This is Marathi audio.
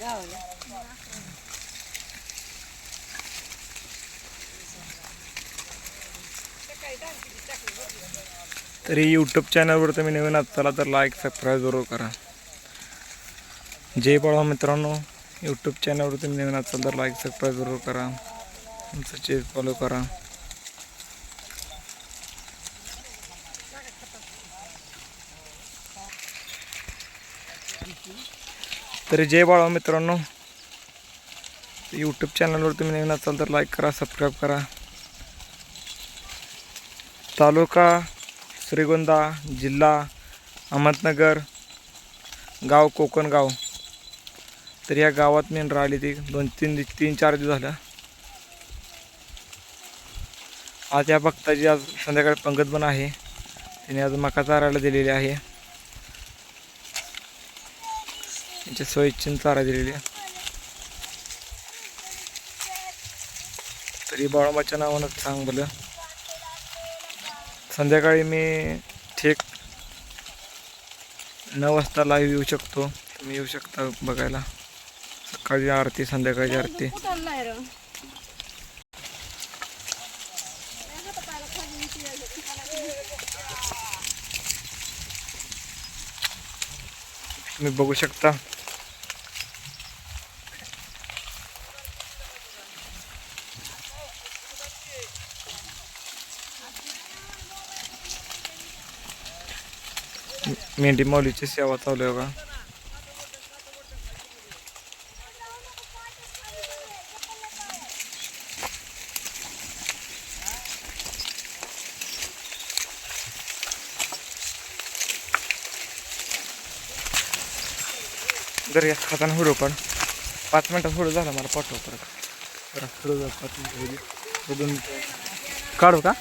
गावाला. तरी यूट्यूब चॅनलवर तुम्ही नवीन असाल तर लाईक सबस्क्राईब जरूर करा. जय बाळा मित्रांनो यूट्यूब चॅनलवर तुम्ही नवीन असाल तर लाईक सबस्क्राईब जरूर करा. आमचं चेज फॉलो करा. तरी जय बाळा मित्रांनो. यूट्यूब चॅनलवर तुम्ही नवीन असाल तर लाईक करा सबस्क्राईब करा. तालुका श्रीगोंदा जिल्हा अहमदनगर गाव कोकणगाव. तर या गावात मी राहिली ती दोन तीन तीन चार दिवस झालं. आज या भक्ताची आज संध्याकाळी पंगत पण आहे. तिने आज मका चारायला दिलेली आहे. त्यांच्या स्वइच्छेने चारा दिलेली आहे. तरी बाळोबाच्या नावानं सांग बोल संध्याकाळी मी ठीक नऊ वाजता लाईव्ह येऊ शकतो. तुम्ही येऊ शकता बघायला. सकाळची आरती संध्याकाळची आरती. तुम्ही बघू शकता. मेंढी माऊलीची सेवा चालू आहे का जर या खाताना हुडू पण पाच मिनटात हुडू झाला मला पाठव परत. जरा व्हिडिओ झाला पाच मिनिटं बघून काढू का?